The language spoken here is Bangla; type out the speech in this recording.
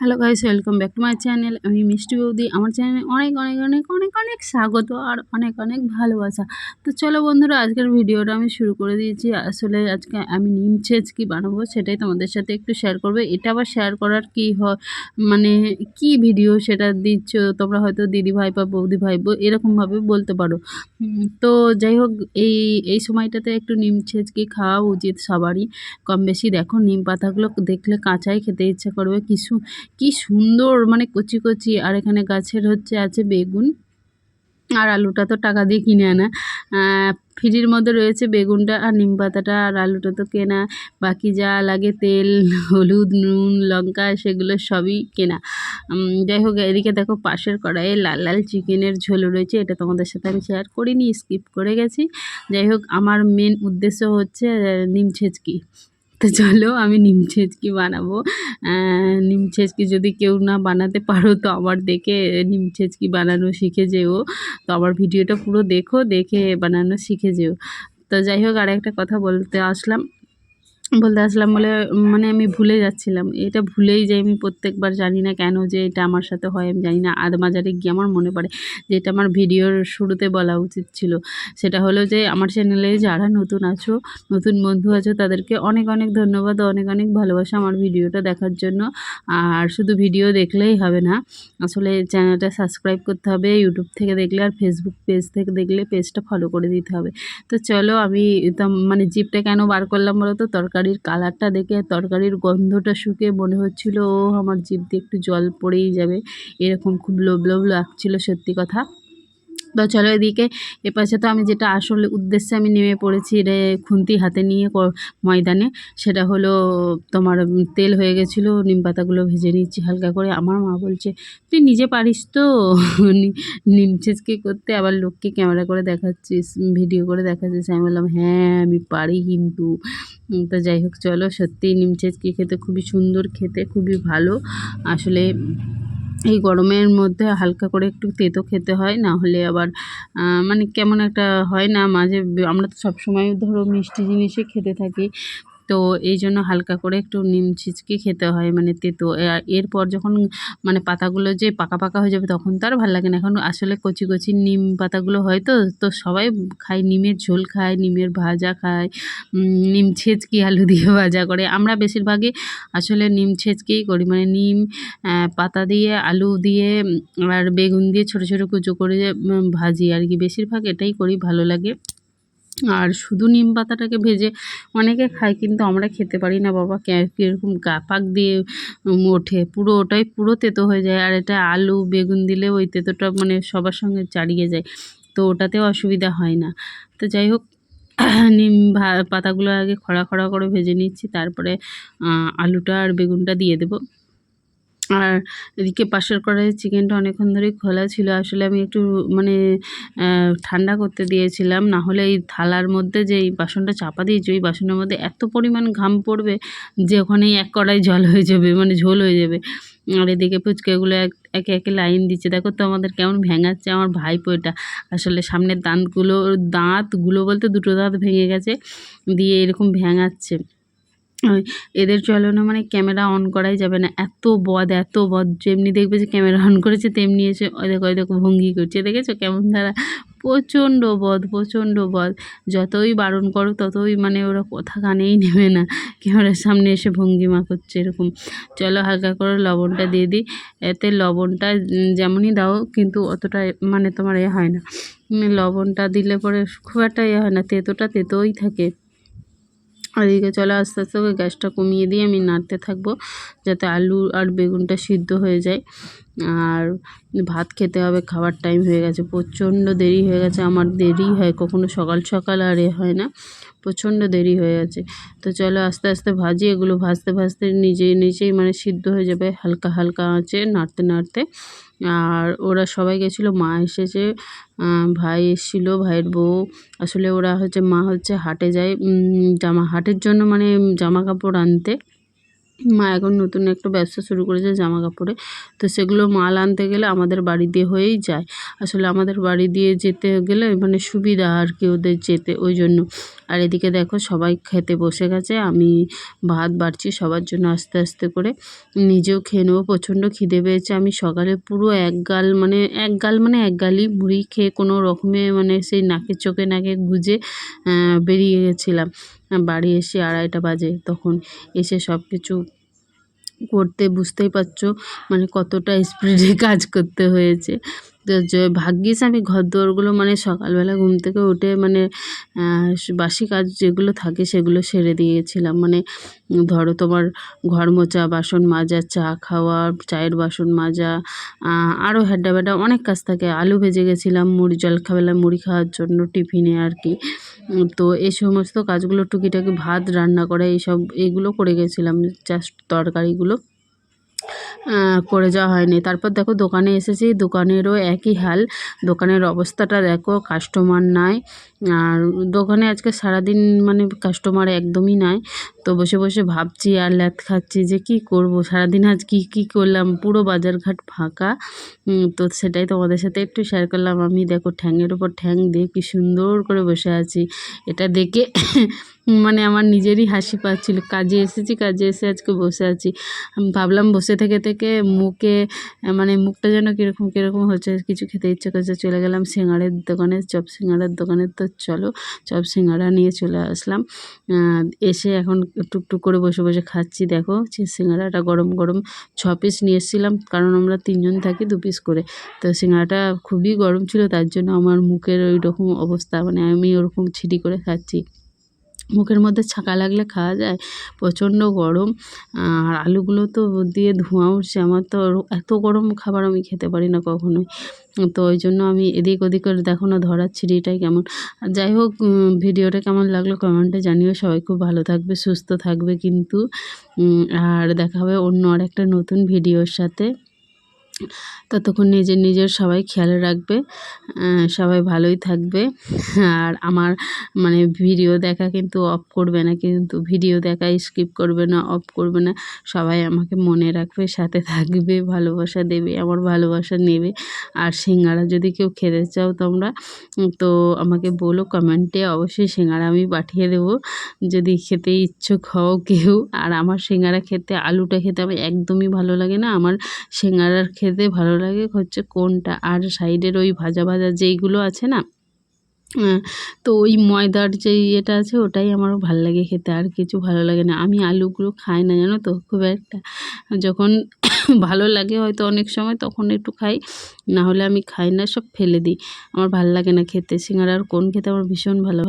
Hello guys welcome back to my channel আমি মিষ্টি বৌদি। আমার চ্যানেলে অনেক অনেক অনেক অনেক অনেক স্বাগত আর অনেক অনেক ভালোবাসা। তো চলো বন্ধুরা, আজকের ভিডিওটা আমি শুরু করে দিয়েছি। আসলে আজকে আমি নিম ছেচ কী বানাবো সেটাই তোমাদের সাথে একটু শেয়ার করবে। এটা আবার শেয়ার করার কি হয়? মানে কি ভিডিও সেটা দিচ্ছ? তোমরা হয়তো দিদি ভাই বা বৌদি ভাই এরকমভাবে বলতে পারো। তো যাই হোক, এই এই সময়টাতে একটু নিম ছেচকি খাওয়া উচিত সবারই। কম বেশি দেখো, নিম পাতাগুলো দেখলে কাঁচাই খেতে ইচ্ছা করবে। কিছু কি সুন্দর মানে কচি কচি। আর এখানে গাছের হচ্ছে, আছে বেগুন। আর আলুটা তো টাকা দিয়ে কিনে আনা। ফ্রির মধ্যে রয়েছে বেগুনটা আর নিম পাতাটা আর আলুটা তো কেনা। বাকি যা লাগে তেল, হলুদ, নুন, লঙ্কা, সেগুলো সবই কেনা। যাই হোক, এদিকে দেখো পাশের কড়াইয়ে লাল লাল চিকেনের ঝোল রয়েছে। এটা তোমাদের সাথে আমি শেয়ার করিনি স্কিপ করে গেছি। যাই হোক, আমার মেন উদ্দেশ্য হচ্ছে নিম ছেচকি। তো চলো আমি নিম ছেচকি বানাবো। নিম ছেচকি যদি কেউ না বানাতে পারো, তো আবার দেখে নিম ছেচকি বানানো শিখে যেও। তো আবার ভিডিওটা পুরো দেখো, দেখে বানানো শিখে যেও। তো যাই হোক আর একটা কথা বলতে আসলাম। বলতে আসলাম বলে মানে আমি ভুলে যাচ্ছিলাম। এটা ভুলেই যাই আমি প্রত্যেকবার জানি না কেন যে এটা আমার সাথে হয়, আমি জানি না। আদ মাজারে গিয়ে আমার মনে পড়ে যে এটা আমার ভিডিওর শুরুতে বলা উচিত ছিল। সেটা হলো যে আমার চ্যানেলে যারা নতুন আছো, নতুন বন্ধু আছো, তাদেরকে অনেক অনেক ধন্যবাদ, অনেক অনেক ভালোবাসা আমার ভিডিওটা দেখার জন্য। আর শুধু ভিডিও দেখলেই হবে না, আসলে চ্যানেলটা সাবস্ক্রাইব করতে হবে ইউটিউব থেকে দেখলে আর ফেসবুক পেজ থেকে দেখলে পেজটা ফলো করে দিতে হবে। তো চলো আমি মানে জিপটা কেন বার করলাম বলো তো? তরকারি তরকারির কালারটা দেখে তরকারির গন্ধটা শুকে মনে হচ্ছিল ও আমার জিভ দিয়ে একটু জল পড়েই যাবে। এরকম খুব লোভ লোভ লাগছিল সত্যি কথা। তো চলো এদিকে এপাশে তো আমি যেটা আসলে উদ্দেশ্যে আমি নেমে পড়েছি রে খুন্তি হাতে নিয়ে ময়দানে, সেটা হলো তোমার তেল হয়ে গেছিল, নিম পাতাগুলো ভেজে নিচ্ছি হালকা করে। আমার মা বলছে, তুই নিজে পারিস তো? নিম ছেচকে করতে আবার লোককে ক্যামেরা করে দেখাচ্ছিস, ভিডিও করে দেখাচ্ছিস। আমি বললাম হ্যাঁ আমি পারি কিন্তু। তো যাই হোক, চলো সত্যিই নিমচেজকি খেতে খুবই সুন্দর, খেতে খুবই ভালো। আসলে এই গরমের মধ্যে হালকা করে একটু তেতো খেতে হয়, না হলে আবার মানে কেমন একটা হয় না, মাঝে আমরা তো সবসময় ধরো মিষ্টি জিনিসই খেতে থাকি। তো এই জন্য হালকা করে একটু নিম ছিচকে খেতে হয় মানে তেতো। এরপর যখন মানে পাতাগুলো যে পাকা পাকা হয়ে যাবে তখন তো আর ভালো লাগে না। এখন আসলে কচি কচি নিম পাতাগুলো হয় তো তো সবাই খায়, নিমের ঝোল খায়, নিমের ভাজা খায় নিম ছেচকি, আলু দিয়ে ভাজা করে। আমরা বেশিরভাগই আসলে নিম ছেচকেই করি মানে নিম পাতা দিয়ে, আলু দিয়ে আর বেগুন দিয়ে ছোটো ছোটো কুচো করে ভাজি। আর কি বেশিরভাগ এটাই করি, ভালো লাগে। আর শুধু নিম পাতাটাকে ভেজে অনেকে খায়, কিন্তু আমরা খেতে পারি না, বাবা। কীরকম গা পাক দিয়ে ওঠে। পুরো ওটাই পুরো তেতো হয়ে যায়, আর এটা আলু, বেগুন দিলে ওই তেতোটা মানে সবার সঙ্গে চাড়িয়ে যায়, তো ওটাতেও অসুবিধা হয় না। তো যাই হোক, নিম পাতাগুলো আগে খড়া খড়া করে ভেজে নিচ্ছি, তারপরে আলুটা আর বেগুনটা দিয়ে দেবো। আর এদিকে পাশের কড়াইয়ে চিকেনটা অনেকক্ষণ ধরেই খোলা ছিল। আসলে আমি একটু মানে ঠান্ডা করতে দিয়েছিলাম। না হলে এই থালার মধ্যে যে এই বাসনটা চাপা দিয়েছি, ওই বাসনের মধ্যে এত পরিমাণ ঘাম পড়বে যে ওখানেই এক কড়াই জল হয়ে যাবে মানে ঝোল হয়ে যাবে। আর এদিকে ফুচকাগুলো এক, একে একে লাইন দিচ্ছে। দেখো তো আমাদের কেমন ভেঙাচ্ছে, আমার ভাইপো এটা। আসলে সামনের দাঁতগুলো দাঁতগুলো বলতে দুটো দাঁত ভেঙে গেছে, দিয়ে এরকম ভেঙাচ্ছে। এদের চলনে মানে ক্যামেরা অন করাই যাবে না। এত বদ এত বদ। যেমনি দেখবে যে ক্যামেরা অন করেছে, তেমনি এসে ওই দেখো ওই দেখো ভঙ্গি করছে। দেখেছ কেমন তারা? প্রচণ্ড বদ প্রচণ্ড বদ। যতই বারণ করো, ততই মানে ওরা কথা কানেই নেবে না। ক্যামেরার সামনে এসে ভঙ্গিমা করছে এরকম। চলো হালকা করে লবণটা দিয়ে দিই। এতে লবণটা যেমনই দাও, কিন্তু অতটা মানে তোমার এ হয় না। লবণটা দিলে পরে খুব একটা ইয়ে হয় না। তেতোটা তেতোই থাকে। আর এদিকে চলে আস্তে আস্তে করে গ্যাসটা কমিয়ে দিয়ে আমি নাড়তে থাকব যাতে আলু আর বেগুনটা সিদ্ধ হয়ে যায়। আর ভাত খেতে হবে খাবার টাইম হয়ে গেছে, প্রচণ্ড দেরি হয়ে গেছে, আমার দেরি হয়, কখনো সকাল সকাল আর এ হয় না। প্রচণ্ড দেরি হয়ে আছে। তো চলো আস্তে আস্তে ভাজি, এগুলো ভাজতে ভাজতে নিজে নিজেই মানে সিদ্ধ হয়ে যাবে হালকা হালকা আঁচে, নাড়তে নাড়তে। আর ওরা সবাই গেছিল, মা এসেছে ভাই এসেছিল, ভাইয়ের বউ। আসলে ওরা হচ্ছে, মা হচ্ছে হাটে যায় জামা হাটের জন্য মানে জামা কাপড় আনতে। মা এখন নতুন একটা ব্যবসা শুরু করেছে জামা কাপড়ে তো সেগুলো মাল আনতে গেলে আমাদের বাড়ি দিয়ে হয়েই যায়। আসলে আমাদের বাড়ি দিয়ে যেতে গেলে মানে সুবিধা আর কি ওদের যেতে ওই জন্য। আর এদিকে দেখো সবাই খেতে বসে গেছে, আমি ভাত বাড়ছি সবার জন্য আস্তে আস্তে করে। নিজেও খেয়ে নেব, প্রচণ্ড খিদে পেয়েছে। আমি সকালে পুরো এক গাল মানে এক গাল মানে এক গালই মুড়ি খেয়ে কোনো রকমে মানে সেই নাকের চোখে নাকে গুজে বেরিয়ে গেছিলাম। বাড়ি এসে আড়াইটা বাজে তখন এসে সব কিছু করতে বুঝতেই পারছ মানে কতটা স্পিডে কাজ করতে হয়েছে। যে ভাগ্যিস আমি ঘর দোরগুলো মানে সকালবেলা ঘুম থেকে উঠে মানে বাসি কাজ যেগুলো থাকে সেগুলো সেরে দিয়েছিলাম। মানে ধরো তোমার ঘর মোচা বাসন মাজা, চা খাওয়া, চায়ের বাসন মাজা আরও হ্যাডা ব্যাডা অনেক কাজ থাকে। আলু ভেজে গেছিলাম, মুড়ি জলখাবেলা মুড়ি খাওয়ার জন্য টিফিনে আর কি। তো এই সমস্ত কাজগুলো টুকিটাকি ভাত, রান্না করা, এইসব এইগুলো করে গেছিলাম, জাস্ট তরকারিগুলো। করে যাওয়া হয়নি। তারপর দেখো দোকানে এসেছি, দোকানেরও একই হাল। দোকানের অবস্থাটা দেখো কাস্টমার নাই। আর দোকানে আজকে সারাদিন মানে কাস্টমার একদমই নাই। তো বসে বসে ভাবছি আর ল্যাথ খাচ্ছি যে কি করব? সারাদিন আজ কি কি করলাম? পুরো বাজারঘাট ফাঁকা। তো সেটাই তোমাদের সাথে একটু শেয়ার করলাম। আমি দেখো ঠ্যাংয়ের ওপর ঠ্যাং দিয়ে কি সুন্দর করে বসে আছি। এটা দেখে মানে আমার নিজেরই হাসি পাচ্ছিল। কাজে এসেছি, কাজে এসে আজকে বসে আছি। আমি ভাবলাম বসে থেকে থেকে মুখে মানে মুখটা যেন কীরকম কীরকম হচ্ছে, কিছু খেতে ইচ্ছে করছে, চলে গেলাম সিঙ্গারের দোকানে, চপ সিঙ্গারার দোকানে। তো চলো, চপ সিঙ্গারা নিয়ে চলে আসলাম। এসে এখন টুকটুক করে বসে বসে খাচ্ছি। দেখো সিঙ্গারাটা গরম গরম ছ পিস নিয়ে এসেছিলাম, কারণ আমরা তিনজন থাকি দু পিস করে। তো সিঙ্গারাটা খুবই গরম ছিল, তার জন্য আমার মুখের ওই রকম অবস্থা মানে আমি ওরকম ছিটি করে খাচ্ছি। মুখের মধ্যে ছাকা লাগলে খাওয়া যায়। প্রচণ্ড গরম। আর আলুগুলো তো দিয়ে ধোঁয়া উঠছে। আমার তো এত গরম খাবার আমি খেতে পারি না কখনোই। তো ওই জন্য আমি এদিক ওদিক করে দেখো না ধরার ছিঁড়িটাই কেমন। যাই হোক ভিডিওটা কেমন লাগল কমেন্টে জানিও। সবাই খুব ভালো থাকবে, সুস্থ থাকবে কিন্তু। আর দেখা হবে অন্য আর একটা নতুন ভিডিওর সাথে। ততক্ষণ নিজের নিজের সবাই খেয়াল রাখবে সবাই ভালোই থাকবে। আর আমার মানে ভিডিও দেখা কিন্তু অফ করবে না, কিন্তু ভিডিও দেখা স্কিপ করবে না অফ করবে না। সবাই আমাকে মনে রাখবে, সাথে থাকবে, ভালোবাসা দেবে, আমার ভালোবাসা নেবে। আর সিঙ্গারা যদি কেউ খেতে চাও তোমরা, তো আমাকে বলো কমেন্টে, অবশ্যই সিঙ্গারা আমি পাঠিয়ে দেবো। যদি খেতে ইচ্ছুক হও কেউ, আর আমার সিঙ্গারা খেতে, আলুটা খেতে আমার একদমই ভালো লাগে না। আমার সিঙ্গারার খেতে ভালো লাগে হচ্ছে কোনটা? আর সাইডের ওই ভাজা ভাজা যেইগুলো আছে না তো ওই ময়দার যে ইয়েটা আছে ওটাই আমার ভালো লাগে খেতে, আর কিছু ভালো লাগে না। আমি আলুগুলো খাই না, জানো তো? খুব একটা। যখন ভালো লাগে হয়তো অনেক সময় তখন একটু খাই, না হলে আমি খাই না, সব ফেলে দিই। আমার ভালো লাগে না খেতে। সিঙ্গারার কোন খেতে আমার ভীষণ ভালো